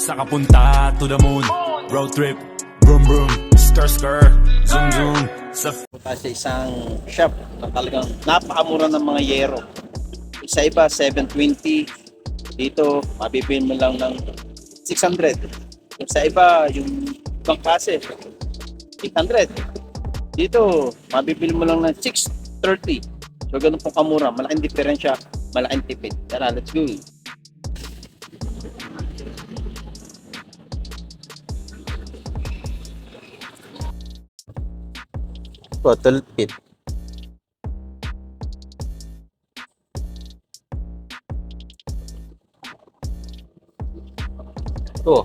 Sa kapunta to the moon Road trip Vroom vroom Skr skr Zoom zoom Sa Punta sa isang shop na talagang napakamura ng mga yero. Sa iba, 720. Dito, mabibili mo lang ng 600. Yung sa iba, yung ibang klase, 600. Dito, mabibili mo lang ng 630. So, ganun po kamura. Malaking diferensya, malaking tipid. Tara, let's go. Bottle pit. Oh.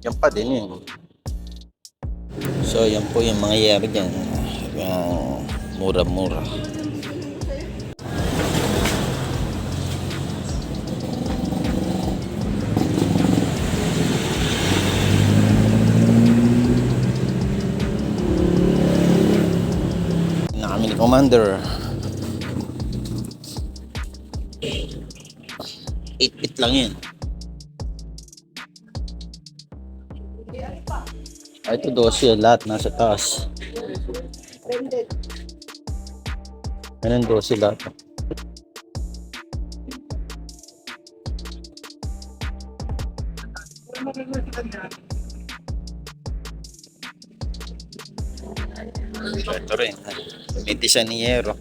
Yan pa din yun. So, yan po yung mga yari dyan. Yung mura-mura. Na kami ni Commander. 8 feet lang yun. Ah, ito 12 yan, lahat nasa taas. Ganun 12 lahat. So, ito rin. May design ni Yero.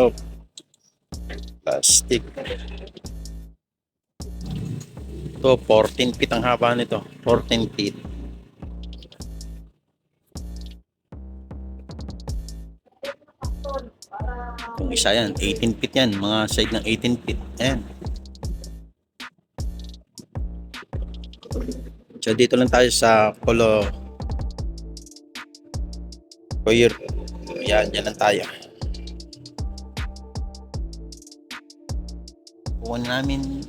Oh. Plastic. Ito, 14 feet ang haba nito. 14 feet. Kung isa yan, 18 feet yan. Mga side ng 18 feet. Ayan. So dito lang tayo sa Polo Coyer. Yan, yan lang tayo. Kuha namin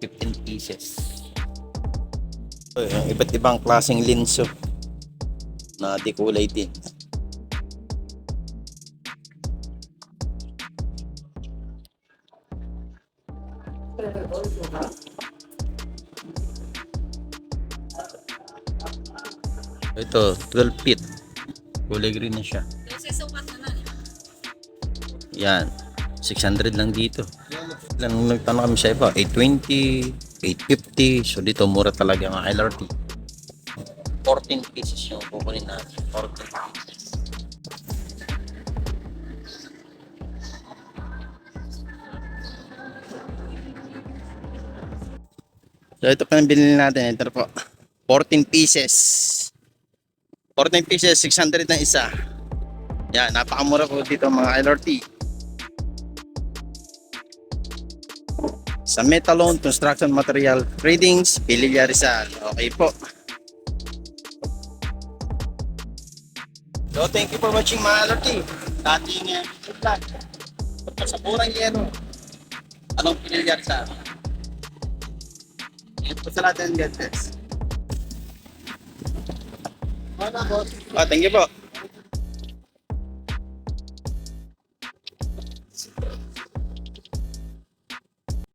15 pieces. So, yung iba't ibang klaseng linso na di kulay din. Ito, 12 feet. Kulay green na siya. Yan. 600 lang dito. Lang nagtanong kami sa iba, 820, 850. So dito mura talaga ang LRT. 14 pieces yung kukunin natin. 14 pieces. So ito pa yung binili natin. Ito po. 14 pieces. 14 pieces, 600 na isa. Yan, napakamura po dito mga LRT. Sa Metalone Construction Material Tradings, Pililla Rizal. Okay po. So, thank you for watching mga LRT. Dating uh, vlog. Sa murang yero. Anong Pililla Rizal? Yan po sa lahat ng God. Ah, thank you po.